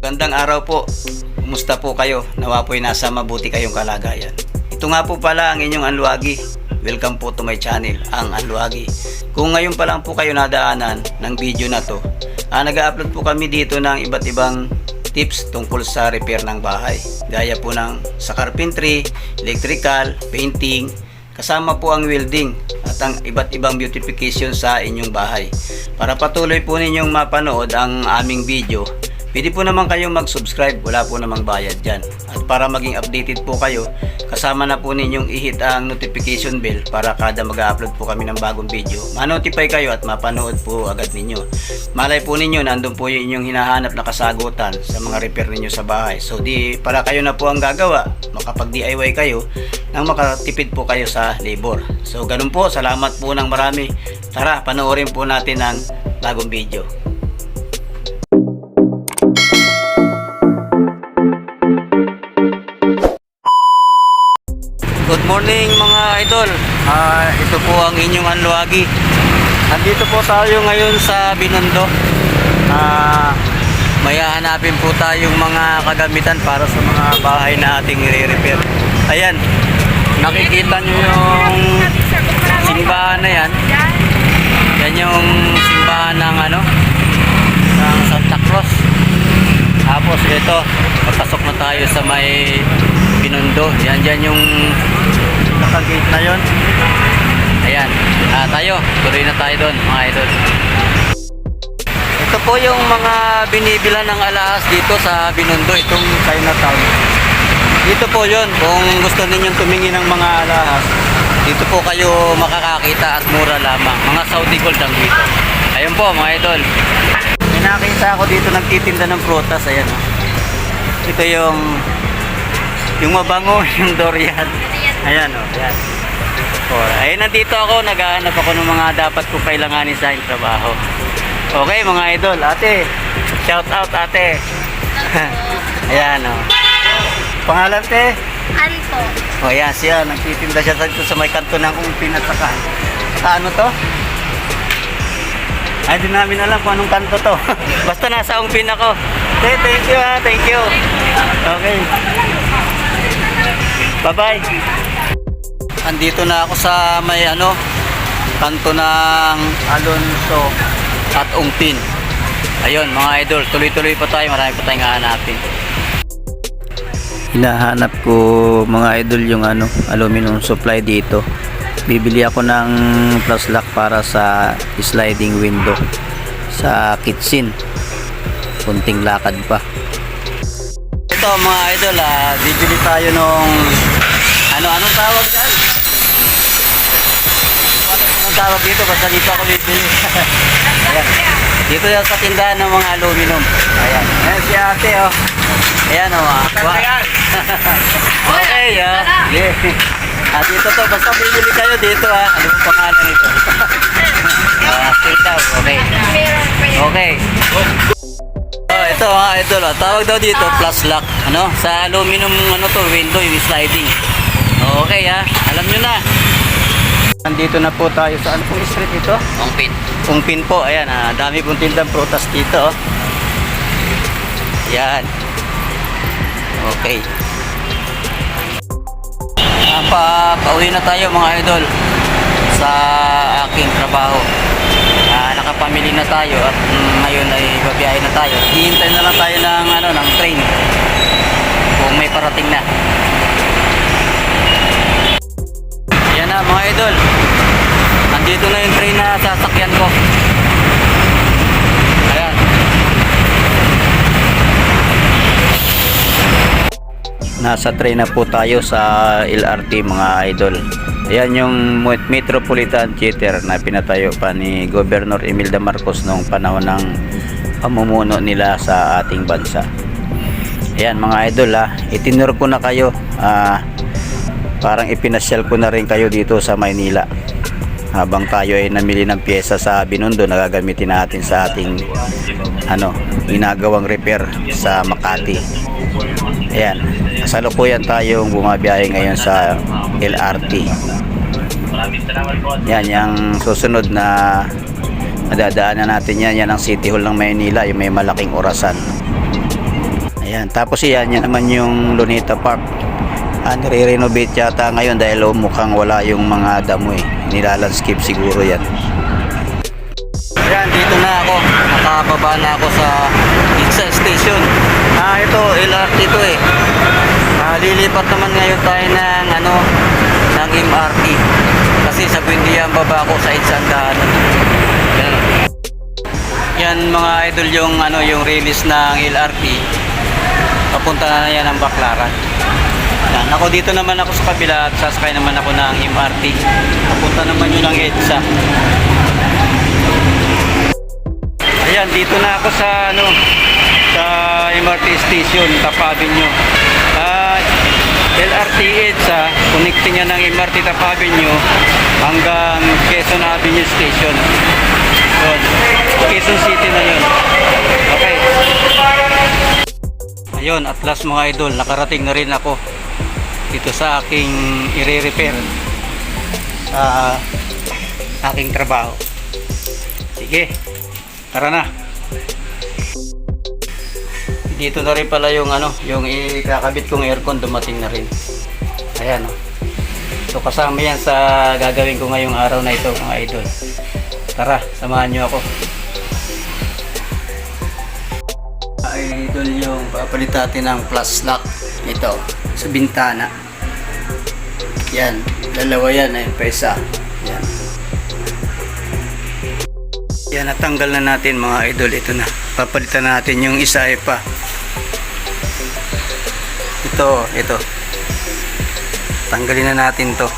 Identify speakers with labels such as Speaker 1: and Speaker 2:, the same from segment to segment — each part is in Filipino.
Speaker 1: Gandang araw po. Kumusta po kayo? Nawa po'y nasa mabuti kayong kalagayan. Ito nga po pala ang inyong Anluagi. Welcome po to my channel, ang Anluagi. Kung ngayon pa lang po kayo nadaanan ng video na to, ah, nag-upload po kami dito ng iba't ibang tips tungkol sa repair ng bahay. Gaya po ng sa carpentry, electrical, painting, kasama po ang welding at ang iba't ibang beautification sa inyong bahay. Para patuloy po ninyong mapanood ang aming video, pwede po naman kayong mag-subscribe, wala po namang bayad dyan. At para maging updated po kayo, kasama na po ninyong i-hit ang notification bell para kada mag-upload po kami ng bagong video, ma-notify kayo at mapanood po agad ninyo. Malay po ninyo, nandun po yung inyong hinahanap na kasagutan sa mga repair ninyo sa bahay. So di, para kayo na po ang gagawa, makapag-DIY kayo, nang makatipid po kayo sa labor. So ganun po, salamat po ng marami. Tara, panoorin po natin ang bagong video. Morning mga idol. Ah, ito po ang inyong Anluagi. Nandito po tayo ngayon sa Binondo. Ah, may hahanapin po tayong mga kagamitan para sa mga bahay na ating i-repair. Ayan. Nakikita nyo yung simbahan na yan. Yan yung simbahan ng ano? Ng Santa Cruz. Tapos ito, papasok na tayo sa may Binondo. Yan dyan yung nakagate na yon. Ayan. Ah, tayo. Tuloy na tayo doon, mga idol. Ito po yung mga binibilan ng alahas dito sa Binondo, itong Chinatown. Dito po yon kung gusto ninyong tumingin ng mga alahas, dito po kayo makakakita at mura lamang. Mga Saudi gold ang dito. Ayun po mga idol. May nakita ako dito nagtitinda ng prutas, ayan. Ito yung yung mabango, yung durian. Ayan oh, ayan. Oh, ayun nandito ako, naghahanap ako ng mga dapat ko kailanganin sa aking trabaho. Okay mga idol, ate. Shout out ate. ayan oh. Pangalan te?
Speaker 2: Po?
Speaker 1: O yan siya, nagtitinda siya dito sa may kanto ng umpin at saka sa ano to? Ay, di namin alam kung anong kanto to. Basta nasa umpin ako. Te, thank you ha, thank you. Okay. Bye-bye. Andito na ako sa may ano, kanto ng Alonso at Umpin. Ayun, mga idol, tuloy-tuloy pa tayo. Marami pa tayong hahanapin. Hinahanap ko mga idol yung ano, aluminum supply dito. Bibili ako ng plus lock para sa sliding window sa kitchen. Kunting lakad pa. Ito mga idol, ah, bibili tayo nung ano anong tawag dyan? Anong tawag dito? Basta dito ako bibili. Ayan. Dito yan sa tindahan ng mga aluminum. Ayan. Ayan si ate oh. Ayan oh. ah. Wa- okay ah. Yeah. Ah, dito to. Basta bibili kayo dito ah. Ano yung pangalan nito? Ah, daw. Okay. Okay. Oh, ito mga idol, oh. tawag daw dito plus lock. Ano? Sa aluminum ano to, window yung sliding. Okay ha, alam nyo na. Nandito na po tayo sa ano pong street ito?
Speaker 3: Ongpin.
Speaker 1: Pungpin po, ayan, ah, dami pong tindang prutas dito. oh. Yan. Okay. Ah, pa, pauwi na tayo mga idol sa aking trabaho. Ah, nakapamili na tayo at mm, ngayon ay babiyahe na tayo. Hihintay na lang tayo ng ano ng train kung may parating na. Mga idol. Nandito na yung train na sasakyan ko. Ayan. Nasa train na po tayo sa LRT mga idol. Ayan yung Metropolitan Theater na pinatayo pa ni Governor Imelda Marcos noong panahon ng pamumuno nila sa ating bansa. Ayan mga idol ha, itinur ko na kayo. Ah, parang ipinasyal ko na rin kayo dito sa Maynila habang tayo ay namili ng pyesa sa Binondo na gagamitin natin sa ating ano, ginagawang repair sa Makati. Ayan, kasalukuyan tayong bumabiyahe ngayon sa LRT. Yan, yung susunod na madadaanan natin yan, yan ang City Hall ng Maynila, yung may malaking orasan. Ayan, tapos iyan, yan naman yung Luneta Park. Ah, nire-renovate yata ngayon dahil oh, mukhang wala yung mga damo eh. Nilalandscape siguro yan. Ayan, dito na ako. Nakababa na ako sa pizza station. Ah, ito, LRT ito eh. Ah, lilipat naman ngayon tayo ng ano, ng MRT. Kasi sa Buendia baba ako sa Itsandahan. Yan. Yan mga idol yung ano yung release ng LRT. Papunta na yan ang Baclaran. Yan. Ako dito naman ako sa kabila at sasakay naman ako ng MRT. Papunta naman yun ng EDSA. Ayan, dito na ako sa ano sa MRT station, Tap Avenue. Ah, LRT EDSA, connecting niya ng MRT Tap Avenue hanggang Quezon Avenue Station. Yun. Quezon City na yun. Okay. Ayun, at last mga idol, nakarating na rin ako dito sa aking i-repair sa aking trabaho. Sige, tara na. Dito na rin pala yung ano, yung ikakabit kong aircon dumating na rin. Ayan oh. So kasama yan sa gagawin ko ngayong araw na ito mga idol. Tara, samahan nyo ako. Idol yung papalit natin ng plus lock. Ito, sa bintana. Yan, dalawa yan eh, pa isa. Yan. Yan, natanggal na natin mga idol. Ito na. Papalitan natin yung isa eh pa. Ito, ito. Tanggalin na natin to.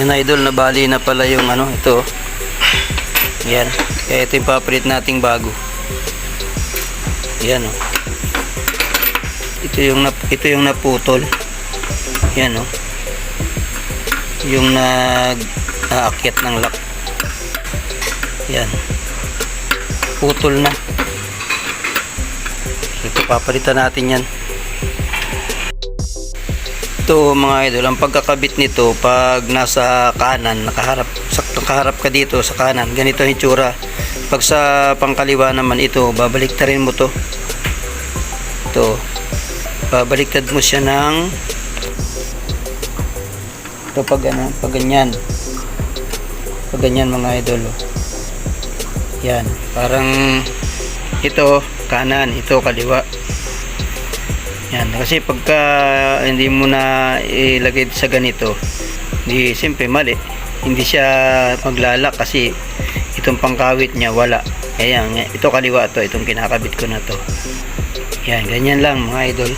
Speaker 1: Yan idol, nabali na pala yung ano, ito. Yan. Kaya ito yung papalit nating bago. Yan oh. Ito yung nap ito yung naputol. Yan oh. Yung nag aakyat ng lock. Yan. Putol na. Ito papalitan natin yan. Ito mga idol, ang pagkakabit nito pag nasa kanan, nakaharap, sa, nakaharap ka dito sa kanan, ganito ang itsura. Pag sa pangkaliwa naman ito, babaliktarin mo to. Ito, babaliktad mo siya ng ito pag ano, pag ganyan. Pag ganyan mga idol. Yan, parang ito kanan, ito kaliwa. Yan, kasi pagka hindi mo na ilagay sa ganito, di siyempre mali. Hindi siya maglalak kasi itong pangkawit niya wala. Ayan, ito kaliwa to, itong kinakabit ko na to. Yan, ganyan lang mga idol.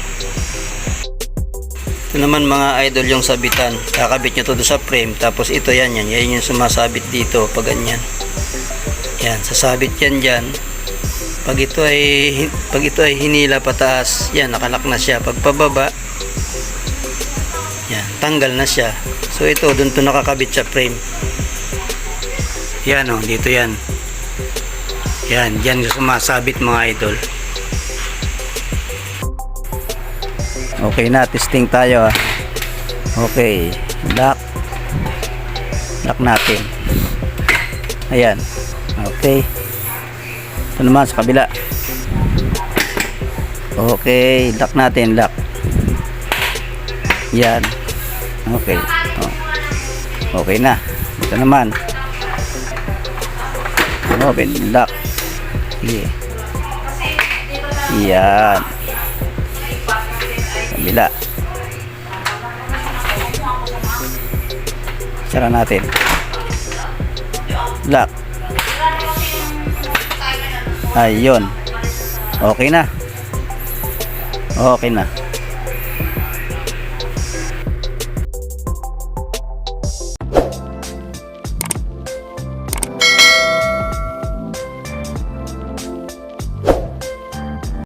Speaker 1: Ito naman mga idol yung sabitan. Kakabit nyo to doon sa frame. Tapos ito yan, yan. Yan yung sumasabit dito pag ganyan. Yan, sasabit yan dyan. Pag ito ay pag ito ay hinila pataas, yan nakalak na siya. Pag pababa, yan, tanggal na siya. So ito doon to nakakabit sa frame. Yan oh, dito yan. Yan, diyan sumasabit mga idol. Okay na, testing tayo ah. Okay, lock. Lock natin. Ayan. Okay. Ito naman sa kabila. Okay, lock natin, lock. Yan. Okay. Oh. Okay na. Ito naman. Open, lock. Sige. Yan. Kabila. Sara natin. Lock. Ayun. Okay na. Okay na.